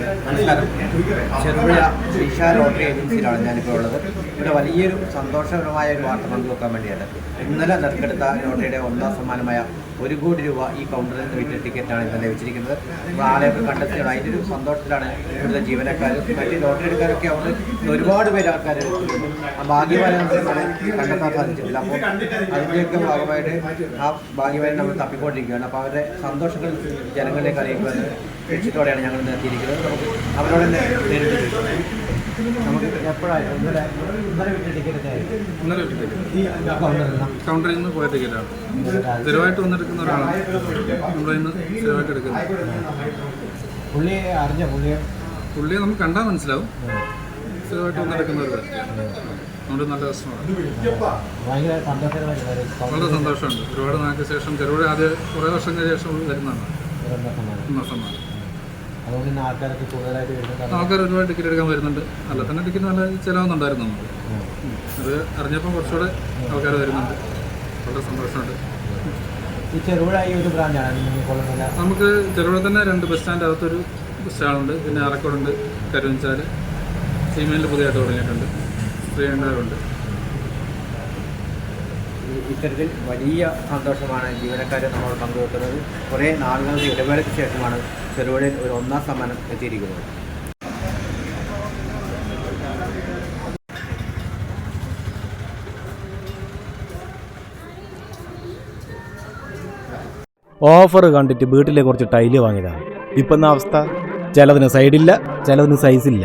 നമസ്കാരം ചെറുപുഴ ശ്രീഷ ലോട്ടറി ഏജൻസിയിലാണ് ഞാനിപ്പോൾ ഉള്ളത്. ഇവിടെ വലിയൊരു സന്തോഷകരമായ ഒരു വാർത്ത പങ്കുവെക്കാൻ വേണ്ടിയാണ് ഇന്നലെ നറുക്കെടുത്ത ലോട്ടറിയുടെ ഒന്നാം സമ്മാനമായ ഒരു കോടി രൂപ ഈ കൗണ്ടറിൽ നിന്ന് വിറ്റ ടിക്കറ്റാണ് ഇന്നലെ വെച്ചിരിക്കുന്നത്. അപ്പോൾ ആളെയൊക്കെ കണ്ടെത്തിയാണ്. അതിന്റെ ഒരു സന്തോഷത്തിലാണ് ഇവിടുത്തെ ജീവനക്കാരും. മറ്റ് ലോട്ടറി എടുക്കാനൊക്കെ അവിടെ ഒരുപാട് പേര് ആൾക്കാർ ആ ഭാഗ്യവാനെ നമ്മളെ കണ്ടെത്താൻ സാധിച്ചിട്ടില്ല അപ്പോൾ അതിന്റെയൊക്കെ ഭാഗമായിട്ട് ആ ഭാഗ്യവാനെ നമ്മൾ തപ്പിക്കൊണ്ടിരിക്കുകയാണ്. അപ്പോൾ അവരുടെ സന്തോഷങ്ങൾ ജനങ്ങളിലേക്ക് അറിയിക്കുവാൻ ലക്ഷ്യത്തോടെയാണ് ഞങ്ങൾ ഇന്ന് എത്തിയിരിക്കുന്നത്. നമുക്ക് അവരോട് തന്നെ നേരിട്ട് ചോദിക്കാം. നമുക്ക് എപ്പോഴായിരുന്നു ഇന്നലെ ഇന്നലെ വിട്ട ടിക്കറ്റ് ഇന്നലെ ടിക്കറ്റ് ഈ കൗണ്ടറിൽ നിന്ന് പോയ ടിക്കറ്റാണ് സ്ഥിരമായിട്ട് വന്നെടുക്കുന്ന ഒരാളാണ്. കൗണ്ടറിൽ നിന്ന് സ്ഥിരമായിട്ട് എടുക്കുന്നത്. അറിഞ്ഞ? പുള്ളിയെ? പുള്ളിയെ നമുക്ക് കണ്ടാൽ മനസ്സിലാവും. സ്ഥിരമായിട്ട് വന്നെടുക്കുന്ന ഒരു അതുകൊണ്ട് നല്ല രസമാണ് വളരെ സന്തോഷമുണ്ട്. ഒരുപാട് നാൾക്ക് ശേഷം ചെറുപുഴ ആദ്യം കുറേ വർഷങ്ങൾക്ക് ശേഷം വരുന്നതാണ്. സമ്മാനം അതുകൊണ്ട് തന്നെ ആൾക്കാരൊക്കെ കൂടുതലായിട്ട് വരുന്നുണ്ട് ആൾക്കാർ ഒരുപാട് ടിക്കറ്റ് എടുക്കാൻ വരുന്നുണ്ട്. അല്ല തന്നെ ടിക്കറ്റ് നല്ല ചിലവൊന്നുണ്ടായിരുന്നു നമുക്ക്. അത് അറിഞ്ഞപ്പോൾ കുറച്ചുകൂടെ ആൾക്കാർ വരുന്നുണ്ട്. വളരെ സന്തോഷമുണ്ട്. ഈ ചെറുപുഴ ഈ ഒരു ബ്രാഞ്ചാണ് നമുക്ക് ചെറുപുഴ തന്നെ രണ്ട് ബസ് സ്റ്റാൻഡ് അകത്തൊരു ബസ് സ്റ്റാൻഡുണ്ട് പിന്നെ അറക്കോടുണ്ട് കരുവഞ്ചാൽ സീമേനിൽ പുതിയതായിട്ട് തുടങ്ങിയിട്ടുണ്ട്. ശ്രീകണ്ഠാറുണ്ട് ഇത്തരത്തിൽ വലിയ സന്തോഷമാണ് ജീവനക്കാരെ നമ്മൾ പങ്കുവെക്കുന്നത്. കുറേ നാളുകളുടെ ഇടവേളയ്ക്ക് ശേഷമാണ് ചെറുപുഴയിൽ ഒരു ഒന്നാം സമ്മാനം എത്തിയിരിക്കുന്നത്. ഓഫർ കണ്ടിട്ട് വീട്ടിലെ കുറച്ച് ടൈൽ വാങ്ങിയതാണ്. ഇപ്പം എന്ന അവസ്ഥ? ചിലതിന് സൈഡില്ല ചിലതിന് സൈസില്ല